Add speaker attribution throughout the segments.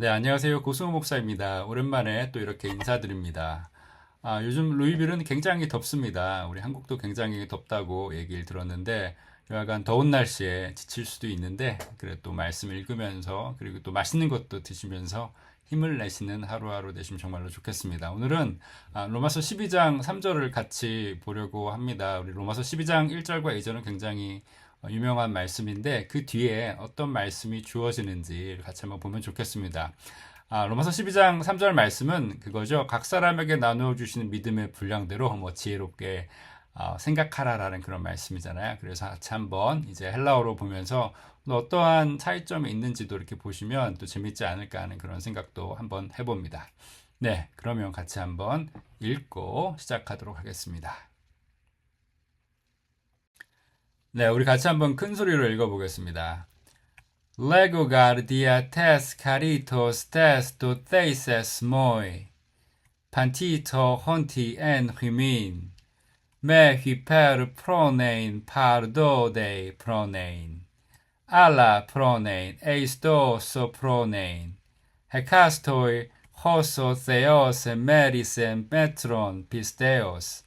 Speaker 1: 네, 안녕하세요. 고승호 목사입니다. 오랜만에 또 이렇게 인사드립니다. 아, 요즘 루이빌은 굉장히 덥습니다. 우리 한국도 굉장히 덥다고 얘기를 들었는데, 여하간 더운 날씨에 지칠 수도 있는데, 그래 또 말씀 읽으면서, 그리고 또 맛있는 것도 드시면서 힘을 내시는 하루하루 되시면 정말로 좋겠습니다. 오늘은 아, 로마서 12장 3절을 같이 보려고 합니다. 우리 로마서 12장 1절과 2절은 굉장히 어, 유명한 말씀인데 그 뒤에 어떤 말씀이 주어지는지 같이 한번 보면 좋겠습니다. 아, 로마서 12장 3절 말씀은 그거죠. 각 사람에게 나누어 주시는 믿음의 분량대로 뭐 지혜롭게 어, 생각하라라는 그런 말씀이잖아요. 그래서 같이 한번 이제 헬라어로 보면서 또 어떠한 차이점이 있는지도 이렇게 보시면 또 재밌지 않을까 하는 그런 생각도 한번 해봅니다. 네, 그러면 같이 한번 읽고 시작하도록 하겠습니다. 네, 우리 같이 한번 큰 소리로 읽어보겠습니다. Lego guardia tes caritos tes do theses moi, pantito honti en himin, me hyper pronein pardo de pronein, alla pronein eis do so pronein, hecastoi hoso theos merisem metron pisteos,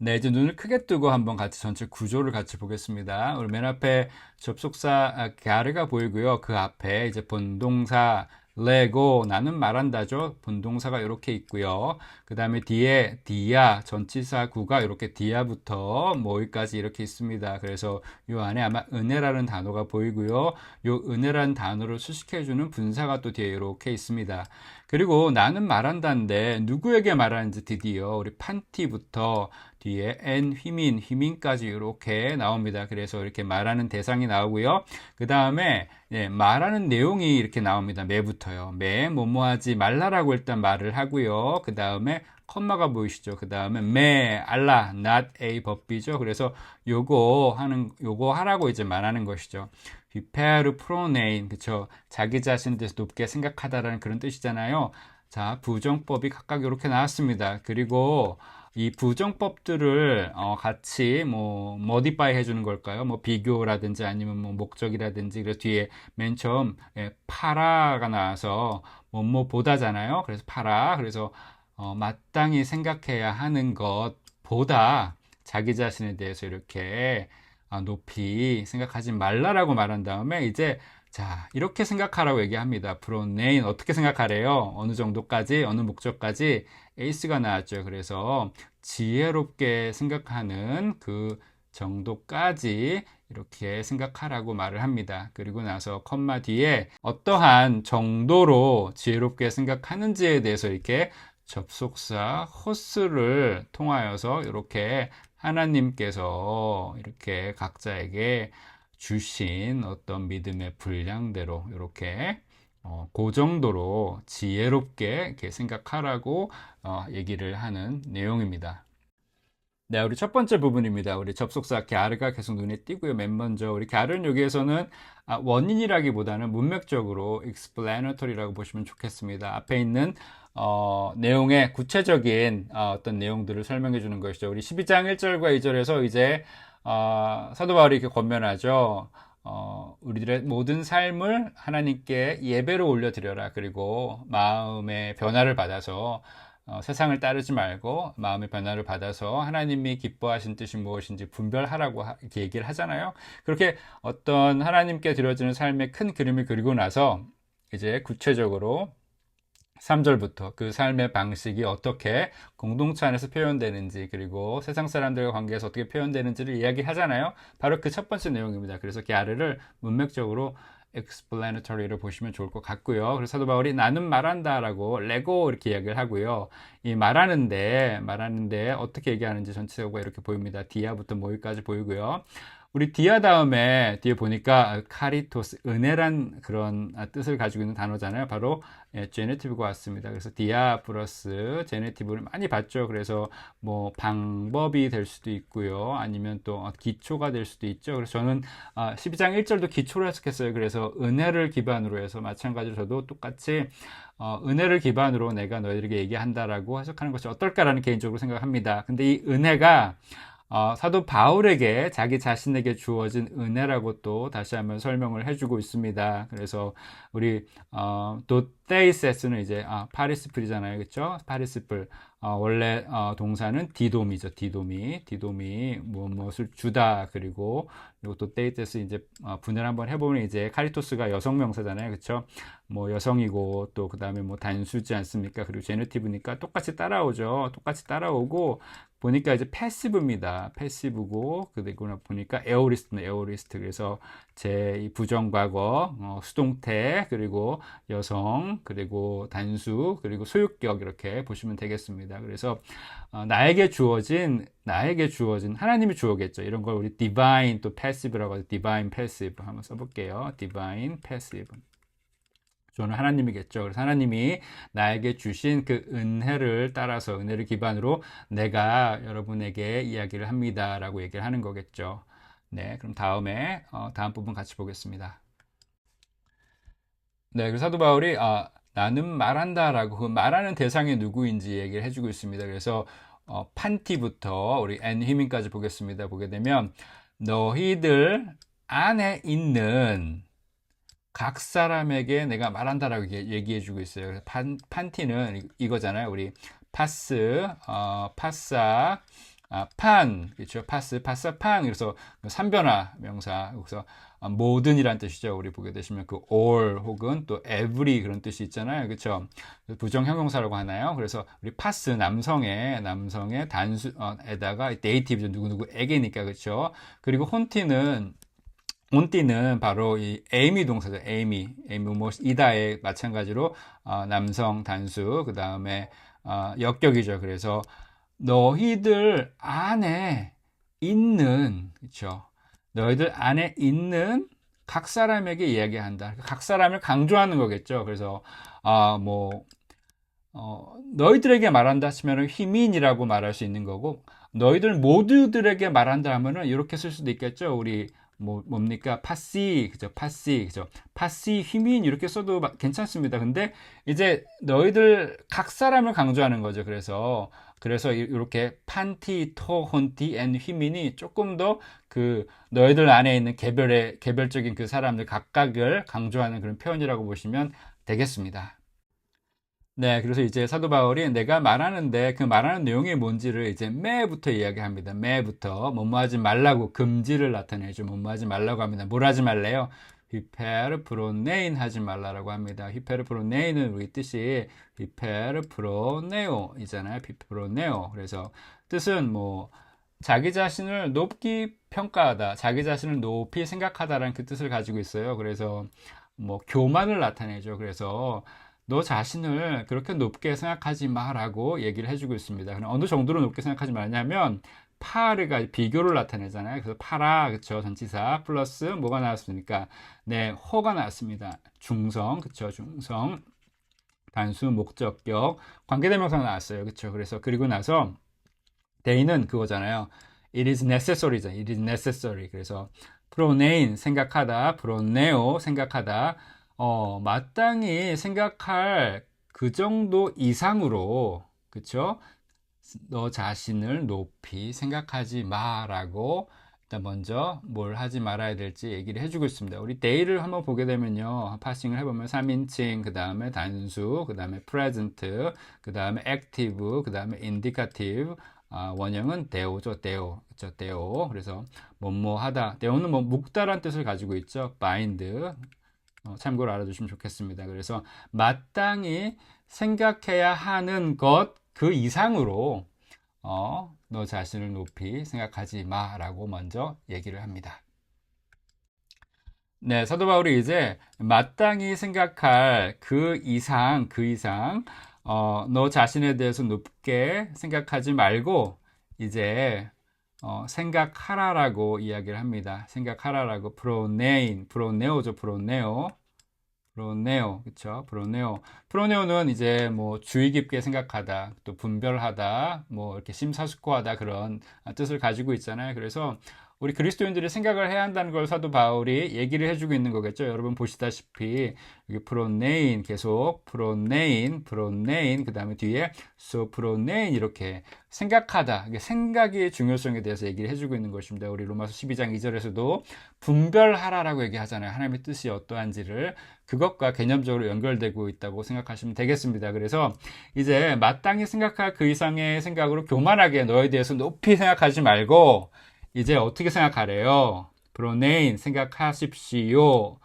Speaker 1: 네, 이제 눈을 크게 뜨고 한번 같이 전체 구조를 같이 보겠습니다. 우리 맨 앞에 접속사 아, 가르가 보이고요. 그 앞에 이제 본동사 레고 나는 말한다죠. 본동사가 이렇게 있고요. 그 다음에 뒤에 디아 전치사 구가 이렇게 디아부터 모이까지 이렇게 있습니다. 그래서 이 안에 아마 은혜라는 단어가 보이고요. 이 은혜라는 단어를 수식해주는 분사가 또 뒤에 이렇게 있습니다. 그리고 나는 말한다인데 누구에게 말하는지 드디어 우리 판티부터 뒤에 엔 휘민 휘민까지 이렇게 나옵니다. 그래서 이렇게 말하는 대상이 나오고요. 그 다음에 예, 말하는 내용이 이렇게 나옵니다. 매부터요. 매 뭐뭐하지 말라라고 일단 말을 하고요. 그 다음에 컴마가 보이시죠? 그 다음에 매 알라 not a 법비죠. 그래서 요거 하는 요거 하라고 이제 말하는 것이죠. prepare pronoun 그쵸? 자기 자신에 대해서 높게 생각하다라는 그런 뜻이잖아요. 자 부정법이 각각 이렇게 나왔습니다. 그리고 이 부정법들을 어, 같이 뭐 모디파이 해주는 걸까요? 뭐 비교라든지 아니면 뭐 목적이라든지 그래서 뒤에 맨 처음 예, 파라가 나와서 뭐뭐 보다잖아요. 그래서 파라 그래서 어, 마땅히 생각해야 하는 것보다 자기 자신에 대해서 이렇게 아, 높이 생각하지 말라라고 말한 다음에 이제 자, 이렇게 생각하라고 얘기합니다. 프로네인 어떻게 생각하래요? 어느 정도까지, 어느 목적까지 에이스가 나왔죠. 그래서 지혜롭게 생각하는 그 정도까지 이렇게 생각하라고 말을 합니다. 그리고 나서 컴마 뒤에 어떠한 정도로 지혜롭게 생각하는지에 대해서 이렇게 접속사 호스를 통하여서 이렇게 하나님께서 이렇게 각자에게 주신 어떤 믿음의 분량대로 이렇게 어, 그 정도로 지혜롭게 이렇게 생각하라고 어, 얘기를 하는 내용입니다. 네, 우리 첫 번째 부분입니다. 우리 접속사 갸르가 계속 눈에 띄고요. 맨 먼저 우리 갸르는 여기에서는 아, 원인이라기보다는 문맥적으로 explanatory라고 보시면 좋겠습니다. 앞에 있는 어, 내용의 구체적인 어, 떤 내용들을 설명해 주는 것이죠. 우리 12장 1절과 2절에서 이제 어, 사도 바울이 이렇게 권면하죠. 어, 우리들의 모든 삶을 하나님께 예배로 올려드려라. 그리고 마음의 변화를 받아서 어, 세상을 따르지 말고 마음의 변화를 받아서 하나님이 기뻐하신 뜻이 무엇인지 분별하라고 하, 이렇게 얘기를 하잖아요. 그렇게 어떤 하나님께 드려지는 삶의 큰 그림을 그리고 나서 이제 구체적으로 3절부터 그 삶의 방식이 어떻게 공동체 안에서 표현되는지 그리고 세상 사람들과 관계에서 어떻게 표현되는지를 이야기하잖아요. 바로 그 첫 번째 내용입니다. 그래서 게아르를 문맥적으로 explanatory를 보시면 좋을 것 같고요. 그래서 사도 바울이 나는 말한다라고 레고 이렇게 이야기를 하고요. 이 말하는데 말하는데 어떻게 얘기하는지 전체적으로 이렇게 보입니다. 디아부터 모의까지 보이고요. 우리 디아 다음에 뒤에 보니까 카리토스 은혜란 그런 뜻을 가지고 있는 단어잖아요. 바로 예, 제네티브가 왔습니다. 그래서 디아 플러스 제네티브를 많이 봤죠. 그래서 뭐 방법이 될 수도 있고요. 아니면 또 기초가 될 수도 있죠. 그래서 저는 12장 아, 1절도 기초로 해석했어요. 그래서 은혜를 기반으로 해서 마찬가지로 저도 똑같이 어, 은혜를 기반으로 내가 너희들에게 얘기한다라고 해석하는 것이 어떨까라는 개인적으로 생각합니다. 근데 이 은혜가 어, 사도 바울에게 자기 자신에게 주어진 은혜라고 또 다시 한번 설명을 해주고 있습니다. 그래서 우리 어, 도테이세스는 이제 아, 파리스플이잖아요, 그렇죠? 파리스플 어, 원래 어, 동사는 디도미죠, 디도미, 디도미 뭐 무엇을 주다 그리고 이것도 테이테스 이제 어, 분열 한번 해보면 이제 카리토스가 여성 명사잖아요, 그렇죠? 뭐 여성이고 또 그 다음에 뭐 단수지 않습니까? 그리고 제네티브니까 똑같이 따라오죠, 똑같이 따라오고 보니까 이제 패시브입니다. 패시브고 그리고 보니까 에어리스트는 에어리스트 그래서 제 부정과거 어, 수동태 그리고 여성 그리고 단수 그리고 소유격 이렇게 보시면 되겠습니다. 그래서 어, 나에게 주어진 나에게 주어진 하나님이 주어겠죠. 이런 걸 우리 divine 또 passive라고 하죠. divine passive 한번 써볼게요. divine passive. 저는 하나님이겠죠. 그래서 하나님이 나에게 주신 그 은혜를 따라서 은혜를 기반으로 내가 여러분에게 이야기를 합니다라고 얘기를 하는 거겠죠. 네, 그럼 다음에 어, 다음 부분 같이 보겠습니다. 네, 그래서 사도 바울이 아, 나는 말한다라고 그 말하는 대상이 누구인지 얘기를 해주고 있습니다. 그래서 어, 판티부터 우리 엔휘민까지 보겠습니다. 보게 되면 너희들 안에 있는 각 사람에게 내가 말한다라고 얘기해 주고 있어요. 판, 판티는 이거잖아요. 우리 파스, 어, 파사, 아, 판, 그렇죠. 파스, 파사, 판. 그래서 삼변화 명사. 그래서 모든이란 뜻이죠. 우리 보게 되시면 그 all 혹은 또 every 그런 뜻이 있잖아요. 그렇죠. 부정 형용사라고 하나요? 그래서 우리 파스 남성의 남성의 단수에다가 데이티브죠. 누구누구에게니까 그렇죠. 그리고 혼티는 온띠는 바로 이 에이미 동사죠. 에이미, 에이미 뭐 이다에 마찬가지로 어, 남성 단수 그 다음에 어, 역격이죠. 그래서 너희들 안에 있는 그렇죠. 너희들 안에 있는 각 사람에게 이야기한다. 각 사람을 강조하는 거겠죠. 그래서 아뭐 어, 너희들에게 말한다 하시면 희민이라고 말할 수 있는 거고 너희들 모두들에게 말한다 하면은 이렇게 쓸 수도 있겠죠. 우리 뭐 뭡니까? 파시 그죠? 파시 그죠? 파시 휘민 이렇게 써도 괜찮습니다. 근데 이제 너희들 각 사람을 강조하는 거죠. 그래서 그래서 이렇게 판티 토혼티 앤 휘민이 조금 더 그 너희들 안에 있는 개별의 개별적인 그 사람들 각각을 강조하는 그런 표현이라고 보시면 되겠습니다. 네, 그래서 이제 사도 바울이 내가 말하는데 그 말하는 내용이 뭔지를 이제 매부터 이야기합니다. 매부터 뭐뭐 하지 말라고 금지를 나타내죠. 뭐뭐 하지 말라고 합니다. 뭘 하지 말래요? 휘페르 프로네인 하지 말라라고 합니다. 휘페르 프로네인은 우리 뜻이 휘페르 프로네오이잖아요. 휘프로네오. 그래서 뜻은 뭐 자기 자신을 높게 평가하다, 자기 자신을 높이 생각하다라는 그 뜻을 가지고 있어요. 그래서 뭐 교만을 나타내죠. 그래서 너 자신을 그렇게 높게 생각하지 마라고 얘기를 해주고 있습니다. 그럼 어느 정도로 높게 생각하지 말냐면 파르가 비교를 나타내잖아요. 그래서 파라 그쵸 전치사 플러스 뭐가 나왔습니까? 네, 호가 나왔습니다. 중성 그쵸 중성 단수 목적격 관계대명사가 나왔어요. 그쵸 그래서 그리고 나서 데이는 그거잖아요. It is necessary죠. It is necessary. 그래서 프로네인 생각하다, 프로네오 생각하다. 어, 마땅히 생각할 그 정도 이상으로, 그쵸? 너 자신을 높이 생각하지 마라고 일단 먼저 뭘 하지 말아야 될지 얘기를 해주고 있습니다. 우리 데이를 한번 보게 되면요. 파싱을 해보면 3인칭, 그 다음에 단수, 그 다음에 present, 그 다음에 active, 그 다음에 indicative, 아, 원형은 데오죠, 데오. 그쵸, 데오. 그래서 뭐뭐 하다. 데오는 뭐 묵다란 뜻을 가지고 있죠. bind. 어, 참고로 알아두시면 좋겠습니다. 그래서 마땅히 생각해야 하는 것 그 이상으로 어, 너 자신을 높이 생각하지 마라고 먼저 얘기를 합니다. 네, 사도 바울이 이제 마땅히 생각할 그 이상, 그 이상, 어, 너 자신에 대해서 높게 생각하지 말고 이제 어, 생각하라라고 이야기를 합니다. 생각하라라고 프로네인, 프로네오죠, 프로네오. 프로네오, 그쵸? 프로네오. 프로네오는 이제 뭐 주의 깊게 생각하다, 또 분별하다, 뭐 이렇게 심사숙고하다 그런 뜻을 가지고 있잖아요. 그래서 우리 그리스도인들이 생각을 해야 한다는 걸 사도 바울이 얘기를 해주고 있는 거겠죠. 여러분 보시다시피 여기 프로네인 계속 프로네인 프로네인 그 다음에 뒤에 소프로네인 이렇게 생각하다 생각의 중요성에 대해서 얘기를 해주고 있는 것입니다. 우리 로마서 12장 2절에서도 분별하라라고 얘기하잖아요. 하나님의 뜻이 어떠한지를 그것과 개념적으로 연결되고 있다고 생각하시면 되겠습니다. 그래서 이제 마땅히 생각할 그 이상의 생각으로 교만하게 너에 대해서 높이 생각하지 말고 이제 어떻게 생각하래요? 브로네인 생각하십시오.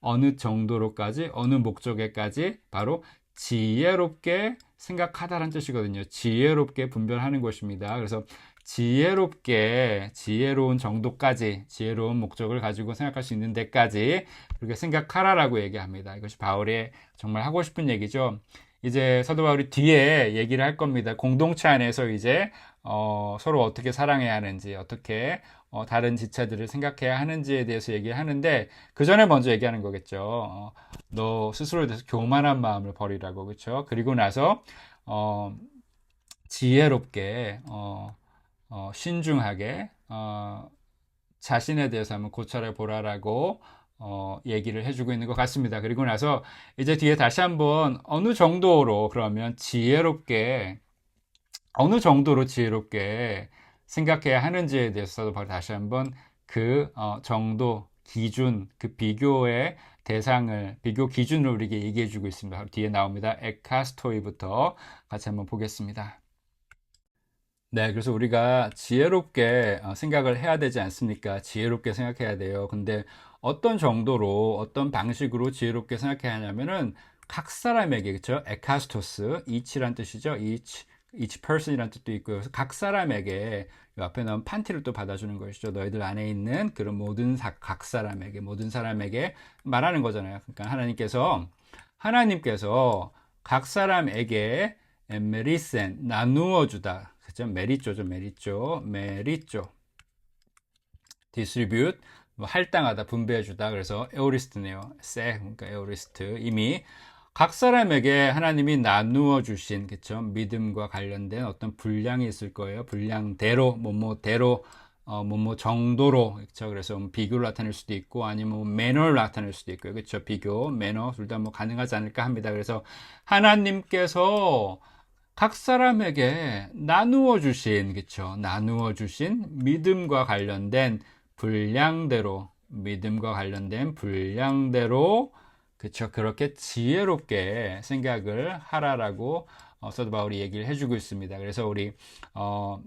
Speaker 1: 어느 정도로까지, 어느 목적에까지 바로 지혜롭게 생각하다라는 뜻이거든요. 지혜롭게 분별하는 것입니다. 그래서 지혜롭게, 지혜로운 정도까지, 지혜로운 목적을 가지고 생각할 수 있는 데까지 그렇게 생각하라라고 얘기합니다. 이것이 바울의 정말 하고 싶은 얘기죠. 이제 사도 바울이 뒤에 얘기를 할 겁니다. 공동체 안에서 이제 어, 서로 어떻게 사랑해야 하는지, 어떻게 어, 다른 지체들을 생각해야 하는지에 대해서 얘기하는데 그 전에 먼저 얘기하는 거겠죠. 어, 너 스스로에 대해서 교만한 마음을 버리라고 그렇죠. 그리고 나서 어, 지혜롭게 어, 어, 신중하게 어, 자신에 대해서 한번 고찰해 보라라고 어, 얘기를 해주고 있는 것 같습니다. 그리고 나서 이제 뒤에 다시 한번 어느 정도로 그러면 지혜롭게 어느 정도로 지혜롭게 생각해야 하는지에 대해서도 바로 다시 한번 그 어, 정도 기준 그 비교의 대상을 비교 기준을 우리에게 얘기해 주고 있습니다. 바로 뒤에 나옵니다. 에카스토이부터 같이 한번 보겠습니다. 네, 그래서 우리가 지혜롭게 어, 생각을 해야 되지 않습니까? 지혜롭게 생각해야 돼요. 근데 어떤 정도로, 어떤 방식으로 지혜롭게 생각해야 하냐면은 각 사람에게, 그쵸? 에카스토스, 이치란 뜻이죠. each, each person이란 뜻도 있고요. 그래서 각 사람에게 앞에 나온 판티를 또 받아주는 것이죠. 너희들 안에 있는 그런 모든 사, 각 사람에게, 모든 사람에게 말하는 거잖아요. 그러니까 하나님께서, 하나님께서 각 사람에게 메리센, 나누어 주다. 그죠? 메리조죠, 메리조, 메리조. 디스트리뷰트, 뭐 할당하다, 분배해 주다. 그래서 에오리스트네요. 세, 그러니까 에오리스트. 이미 각 사람에게 하나님이 나누어 주신, 그쵸? 믿음과 관련된 어떤 분량이 있을 거예요. 분량대로, 뭐뭐대로, 어, 뭐뭐 정도로, 그쵸? 그래서 뭐 비교를 나타낼 수도 있고, 아니면 뭐 매너를 나타낼 수도 있고요. 그쵸? 비교, 매너, 둘 다 뭐 가능하지 않을까 합니다. 그래서 하나님께서 각 사람에게 나누어 주신, 그쵸? 나누어 주신 믿음과 관련된 분량대로, 믿음과 관련된 분량대로, 그쵸? 그렇게 지혜롭게 생각을 하라라고 어, 서도 바울이 얘기를 해주고 있습니다. 그래서 우리, 어,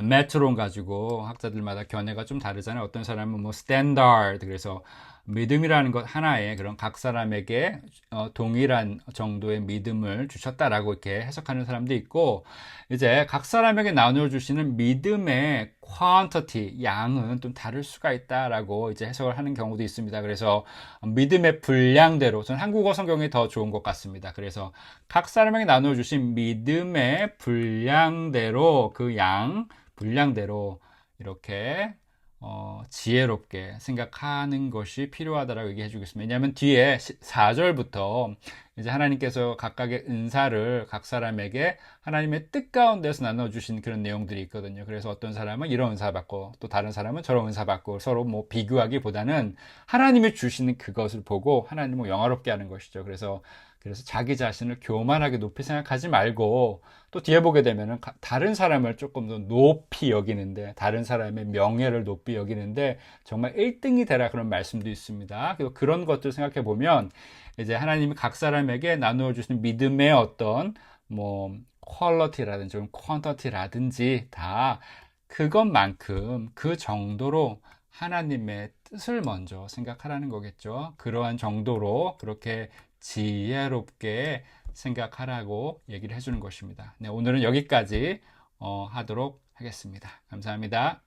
Speaker 1: 메트론 가지고 학자들마다 견해가 좀 다르잖아요. 어떤 사람은 뭐 스탠다드 그래서 믿음이라는 것 하나에 그런 각 사람에게 어, 동일한 정도의 믿음을 주셨다라고 이렇게 해석하는 사람도 있고 이제 각 사람에게 나누어 주시는 믿음의 quantity 양은 좀 다를 수가 있다라고 이제 해석을 하는 경우도 있습니다. 그래서 믿음의 분량대로 저는 한국어 성경이 더 좋은 것 같습니다. 그래서 각 사람에게 나누어 주신 믿음의 분량대로 그 양 분량대로 이렇게 어, 지혜롭게 생각하는 것이 필요하다라고 얘기해 주겠습니다. 왜냐하면 뒤에 4절부터 이제 하나님께서 각각의 은사를 각 사람에게 하나님의 뜻 가운데서 나눠주신 그런 내용들이 있거든요. 그래서 어떤 사람은 이런 은사 받고 또 다른 사람은 저런 은사 받고 서로 뭐 비교하기보다는 하나님이 주시는 그것을 보고 하나님을 영화롭게 하는 것이죠. 그래서 그래서 자기 자신을 교만하게 높이 생각하지 말고 또 뒤에 보게 되면은 다른 사람을 조금 더 높이 여기는데 다른 사람의 명예를 높이 여기는데 정말 1등이 되라 그런 말씀도 있습니다. 그리고 그런 것들 생각해 보면 이제 하나님이 각 사람에게 나누어 주신 믿음의 어떤 뭐 퀄러티라든지 좀 퀀터티라든지 다 그것만큼 그 정도로 하나님의 뜻을 먼저 생각하라는 거겠죠. 그러한 정도로 그렇게 지혜롭게 생각하라고 얘기를 해주는 것입니다. 네, 오늘은 여기까지 어, 하도록 하겠습니다. 감사합니다.